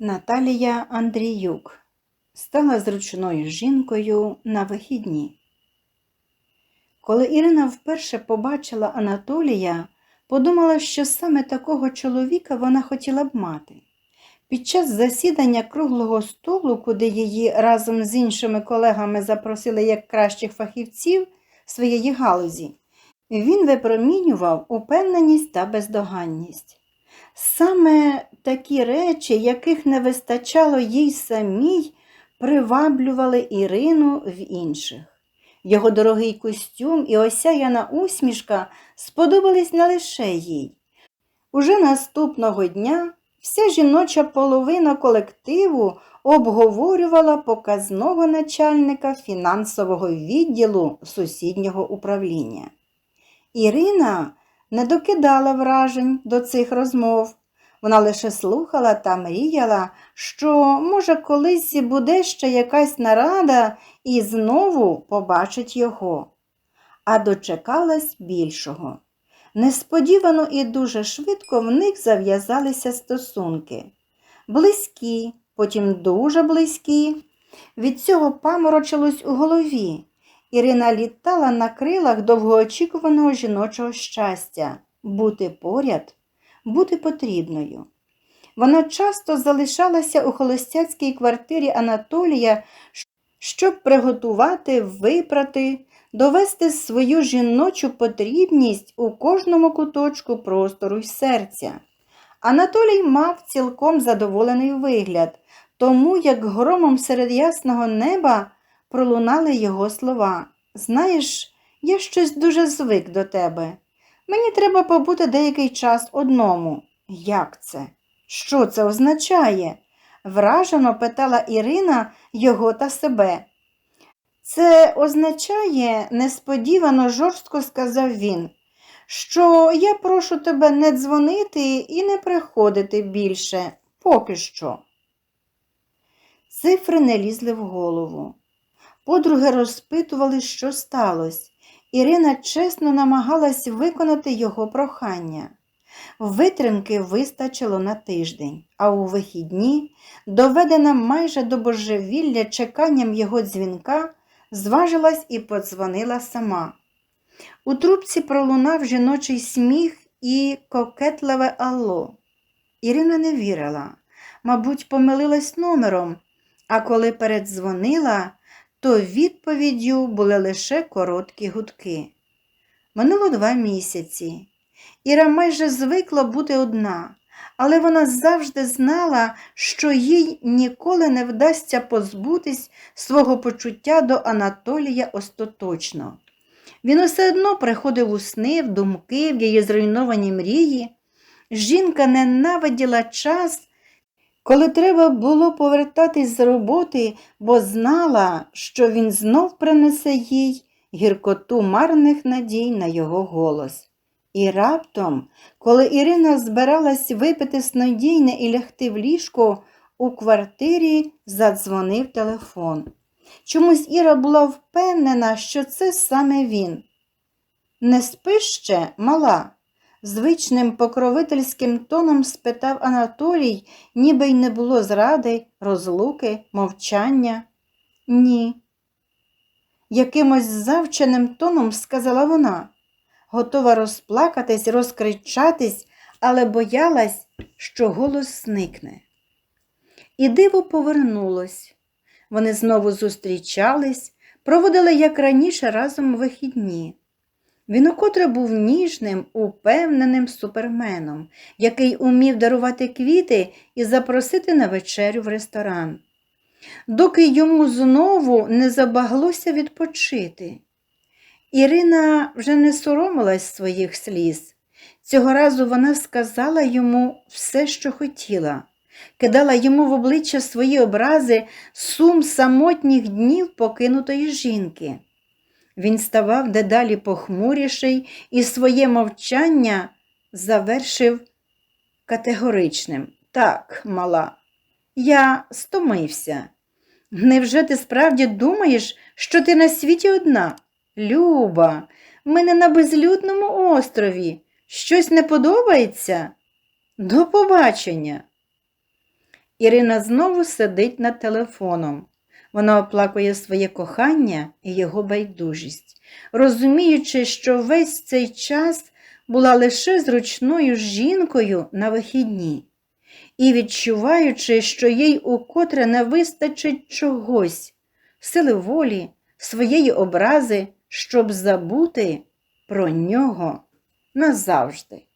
Наталія Андріюк стала зручною жінкою на вихідні. Коли Ірина вперше побачила Анатолія, подумала, що саме такого чоловіка вона хотіла б мати. Під час засідання круглого столу, куди її разом з іншими колегами запросили як кращих фахівців своєї галузі, він випромінював упевненість та бездоганність. Саме такі речі, яких не вистачало їй самій, приваблювали Ірину в інших. Його дорогий костюм і осяяна усмішка сподобались не лише їй. Уже наступного дня вся жіноча половина колективу обговорювала показного начальника фінансового відділу сусіднього управління. Ірина не докидала вражень до цих розмов. Вона лише слухала та мріяла, що, може, колись буде ще якась нарада і знову побачить його. А дочекалась більшого. Несподівано і дуже швидко в них зав'язалися стосунки. Близькі, потім дуже близькі. Від цього паморочилось у голові. Ірина літала на крилах довгоочікуваного жіночого щастя бути поряд, бути потрібною. Вона часто залишалася у холостяцькій квартирі Анатолія, щоб приготувати, випрати, довести свою жіночу потрібність у кожному куточку простору й серця. Анатолій мав цілком задоволений вигляд, тому як громом серед ясного неба пролунали його слова. Знаєш, я щось дуже звик до тебе. Мені треба побути деякий час одному. Як це? Що це означає? вражено питала Ірина його та себе. Це означає, несподівано жорстко сказав він, що я прошу тебе не дзвонити і не приходити більше, поки що. Цифри не лізли в голову. Подруги розпитували, що сталося. Ірина чесно намагалась виконати його прохання. Витримки вистачило на тиждень, а у вихідні, доведена майже до божевілля чеканням його дзвінка, зважилась і подзвонила сама. У трубці пролунав жіночий сміх і кокетливе алло. Ірина не вірила, мабуть, помилилась номером, а коли передзвонила, то відповіддю були лише короткі гудки. Минуло два місяці. Іра майже звикла бути одна, але вона завжди знала, що їй ніколи не вдасться позбутись свого почуття до Анатолія остаточно. Він усе одно приходив у сни, в думки, в її зруйновані мрії. Жінка ненавиділа час, коли треба було повертатись з роботи, бо знала, що він знов принесе їй гіркоту марних надій на його голос. І раптом, коли Ірина збиралась випити снодійне і лягти в ліжко, у квартирі задзвонив телефон. Чомусь Іра була впевнена, що це саме він. Не спиш ще, мала? Звичним покровительським тоном спитав Анатолій, ніби й не було зради, розлуки, мовчання. Ні. Якимось завченим тоном сказала вона, готова розплакатись, розкричатись, але боялась, що голос зникне. І диво повернулось. Вони знову зустрічались, проводили, як раніше, разом вихідні. Він укотре був ніжним, упевненим суперменом, який умів дарувати квіти і запросити на вечерю в ресторан. Доки йому знову не забаглося відпочити. Ірина вже не соромилась своїх сліз. Цього разу вона сказала йому все, що хотіла, кидала йому в обличчя свої образи сум самотніх днів покинутої жінки. Він ставав дедалі похмуріший і своє мовчання завершив категоричним. Так, мала, я стомився. Невже ти справді думаєш, що ти на світі одна? Люба, ми не на безлюдному острові. Щось не подобається? До побачення. Ірина знову сидить над телефоном. Вона оплакує своє кохання і його байдужість, розуміючи, що весь цей час була лише зручною жінкою на вихідні, і відчуваючи, що їй укотре не вистачить чогось, сили волі, своєї образи, щоб забути про нього назавжди.